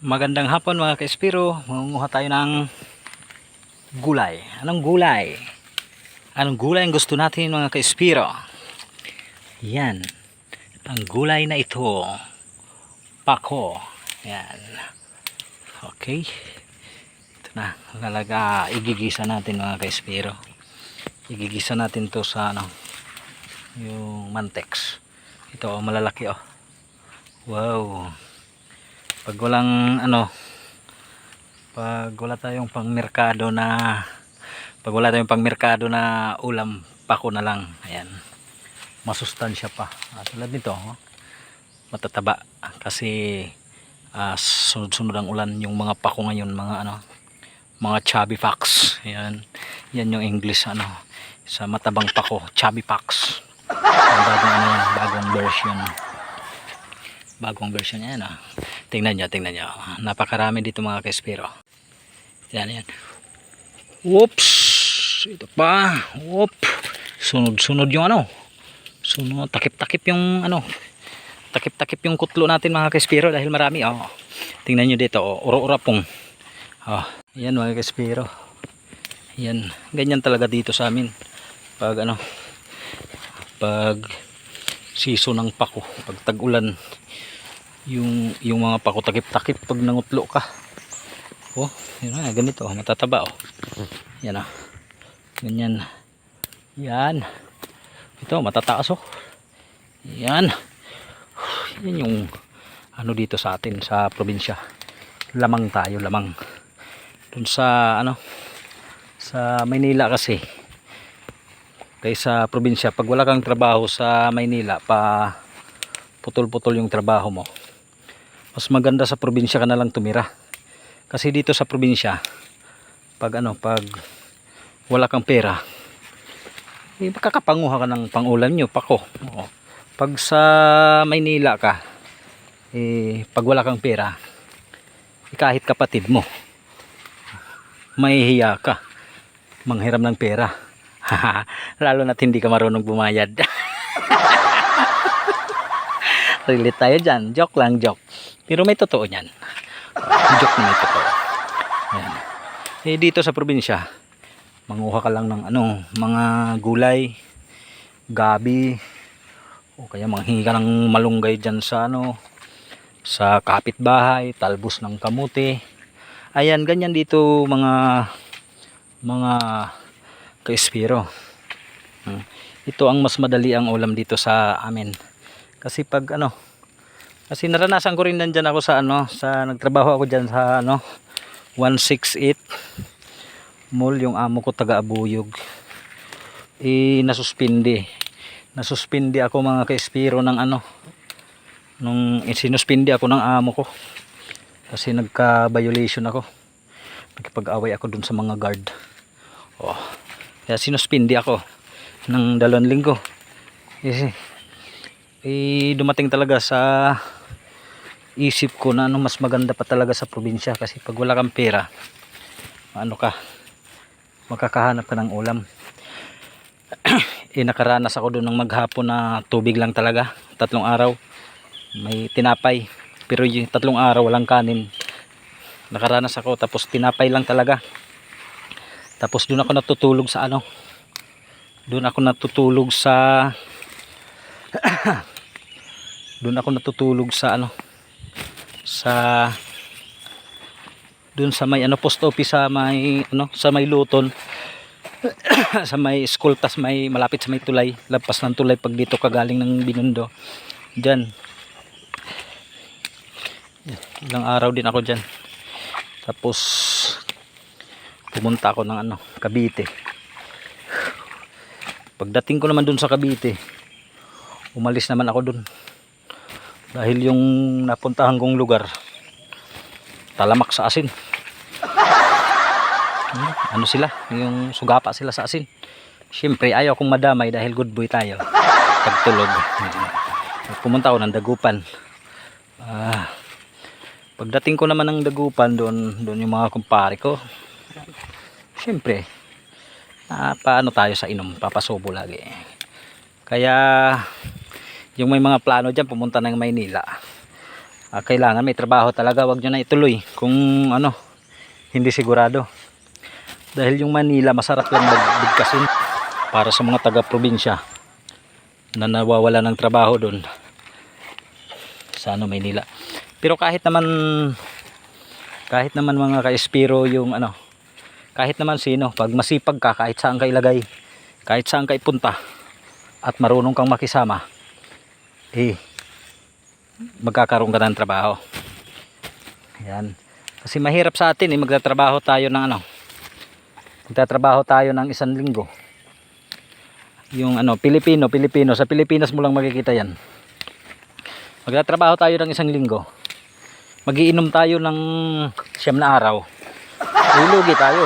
Magandang hapon mga ka-espiro. Mangunguha tayo ng gulay. Anong gulay? Anong gulay ang gusto natin mga ka-espiro? Yan. Ang gulay na ito. Pako. Yan. Okay. Ito na. Lalaga. Igigisa natin mga ka-espiro. Igigisa natin to sa ano. Yung mantex. Ito malalaki oh. Wow pag walang ano pag wala tayong pangmerkado na pag wala tayong pangmerkado na ulam pako na lang. Ayan. Masustansya pa. Ah, tulad nito oh. matataba. Kasi ah, sunod-sunod ang ulan yung mga pako ngayon mga ano mga chubby fox. Ayan. Yan yung english ano sa matabang pako chubby fox. Ang bagong ano yan bagong version bagong version yan ah. tingnan nyo tingnan nyo. Napakarami dito mga kespero yan yan. Whoops! Ito pa. Whoop! Sunod sunod yung ano. Sunod takip takip yung ano. Takip takip yung kutlo natin mga kespero dahil marami oh. tingnan nyo dito oh. ura ura pong. Oh. yan mga kespero yan. Ganyan talaga dito sa amin. Pag ano pag season ng pako pag tag-ulan yung yung mga pako takip-takip pag nangutlo ka. Oh yun na ganito. Matataba oh. Yan ah. Ganyan. Yan. Ito matataas oh. Yan. Yan yung ano dito sa atin sa probinsya. Lamang tayo lamang. Dun sa ano sa Maynila kasi. Kaysa probinsya pag wala kang trabaho sa Maynila pa putol-putol yung trabaho mo mas maganda sa probinsya ka na lang tumira. Kasi dito sa probinsya pag ano pag wala kang pera eh, makakapanguha ka ng pangulam nyo pako. Oo. pag sa Maynila ka eh, pag wala kang pera eh, kahit kapatid mo mahihiya ka manghiram ng pera. Lalo na't hindi ka marunong bumayad. Relate tayo dyan. Joke lang joke pero may totoo nyan joke na may totoo. Ayan. eh dito sa probinsya manguha ka lang ng ano mga gulay gabi o kaya manghingi ka ng malunggay dyan sa ano sa kapitbahay talbos ng kamuti ayan ganyan dito mga mga ka-espiro. Hmm. ito ang mas madali ang ulam dito sa amin. Kasi pag ano kasi naranasan ko rin nandyan ako sa ano sa nagtrabaho ako dyan sa ano 168 mall yung amo ko taga Abuyog. Eh nasuspindi. Nasuspindi ako mga ka-espiro ng ano nung eh, sinuspindi ako ng amo ko. Kasi nagka violation ako. Nagkipag-away ako dun sa mga guard. Oh kaya sinuspindi ako ng dalawang linggo. Eh, eh dumating talaga sa isip ko na ano mas maganda pa talaga sa probinsya kasi pag wala kang pera ano ka makakahanap ka ng ulam. Eh nakaranas ako doon ng maghapon na tubig lang talaga tatlong araw. May tinapay pero yung tatlong araw walang kanin. Nakaranas ako tapos tinapay lang talaga. Tapos doon ako natutulog sa ano doon ako natutulog sa doon ako natutulog sa ano sa doon sa may ano post office sa may ano sa may luton. Sa may school tas may malapit sa may tulay. Lampas ng tulay pag dito ka galing ng binundo dyan ilang araw din ako dyan tapos pumunta ako ng ano Cavite. Pagdating ko naman dun sa Cavite umalis naman ako dun dahil yung napuntahan kong lugar talamak sa asin. Hmm, ano sila? Yung sugapa sila sa asin. Syempre ayaw kong madamay dahil good boy tayo. Pagtulog. Pumunta ako ng dagupan. Ah, pagdating ko naman ng dagupan doon doon yung mga kumpare ko. Syempre ah, paano tayo sa inom? Papasubo lagi. Kaya yung may mga plano dyan pumunta ng Maynila. Ah, kailangan may trabaho talaga wag nyo na ituloy kung ano hindi sigurado. Dahil yung Manila masarap lang magbigkasin para sa mga taga probinsya na nawawala ng trabaho doon sa ano Maynila. Pero kahit naman kahit naman mga ka-espiro yung ano kahit naman sino pag masipag ka kahit saan ka ilagay kahit saan ka ipunta at marunong kang makisama eh magkakaroon ka ng trabaho. Yan kasi mahirap sa atin eh magtatrabaho tayo ng ano magtatrabaho tayo ng isang linggo. Yung ano Pilipino Pilipino sa Pilipinas mo lang makikita yan. Magtatrabaho tayo ng isang linggo. Magiinom tayo ng siyam na araw. Lugi tayo.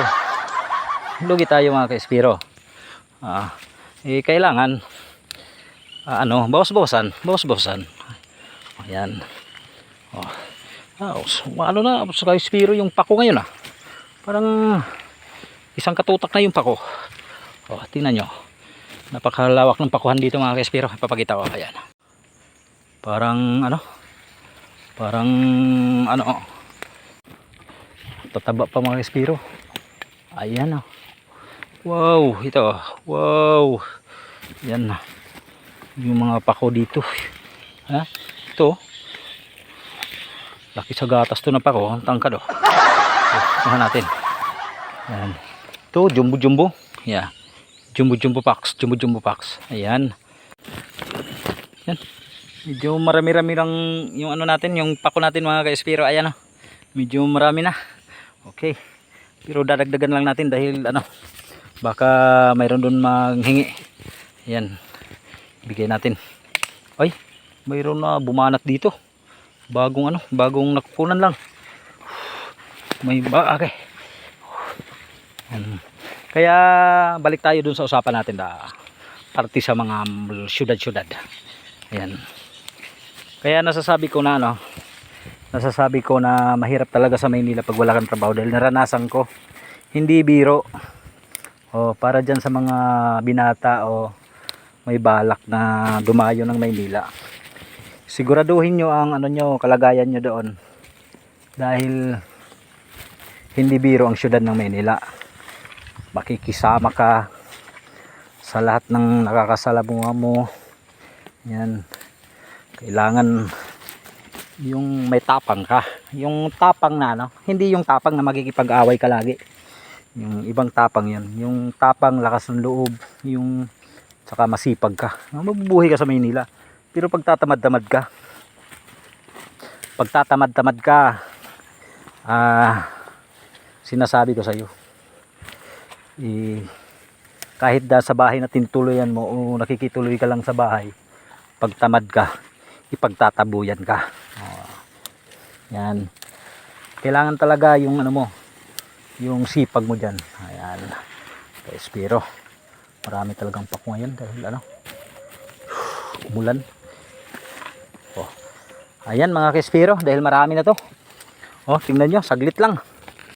Lugi tayo mga ka-espiro. Ah, eh kailangan ah, ano, bawas-bawasan, bawas-bawasan. Ayan. Oh. Ah, so, ano na sa ka-espiro yung pako ngayon ah. Parang isang katutak na yung pako. Oh, tingnan nyo. Napakalawak ng pakuhan dito mga ka-espiro. Ipapakita ko. Ayan. Parang ano? Parang ano tataba pa mga espiro ayan oh. wow ito oh. wow yan oh. Yung mga pako dito. Ha? Ito. Laki sa gatas to na pako. Ang tangkad oh. Ito natin. Yan ito jumbo jumbo yeah. Jumbo jumbo packs jumbo jumbo packs. Ayan. Yan medyo marami rami lang yung ano natin yung pako natin mga ka-espiro. Ayan oh. Medyo marami na. Okay. Pero dadagdagan lang natin dahil ano baka mayroon doon manghingi. Yan. Bigay natin. Ay, mayroon na bumanat dito. Bagong ano, bagong nakukunan lang. May ba okay. Kaya balik tayo dun sa usapan natin da parte sa mga syudad-syudad. Ayan. Kaya nasasabi ko na ano, nasasabi ko na mahirap talaga sa Maynila pag wala kang trabaho dahil naranasan ko hindi biro o para dyan sa mga binata o may balak na dumayo ng Maynila. Siguraduhin nyo ang ano nyo kalagayan nyo doon. Dahil hindi biro ang syudad ng Maynila. Makikisama ka sa lahat ng nakakasalamuha mo. Yan. Kailangan yung may tapang ka. Yung tapang na no? Hindi yung tapang na magkikipag-away ka lagi. Yung ibang tapang yun. Yung tapang lakas ng loob. Yung saka masipag ka. Mabubuhay ka sa Maynila. Pero pag tatamad-tamad ka. Pag tatamad-tamad ka ah sinasabi ko sa iyo eh, kahit da sa bahay na tinutuluyan mo o nakikituloy ka lang sa bahay pag tamad ka ipagtatabuyan ka. Oh. yan. Kailangan talaga yung ano mo yung sipag mo dyan. Ayan. Espiro marami talagang pako ngayon dahil ano umulan. Oh. ayan mga kespiro dahil marami na to. Oh tingnan nyo saglit lang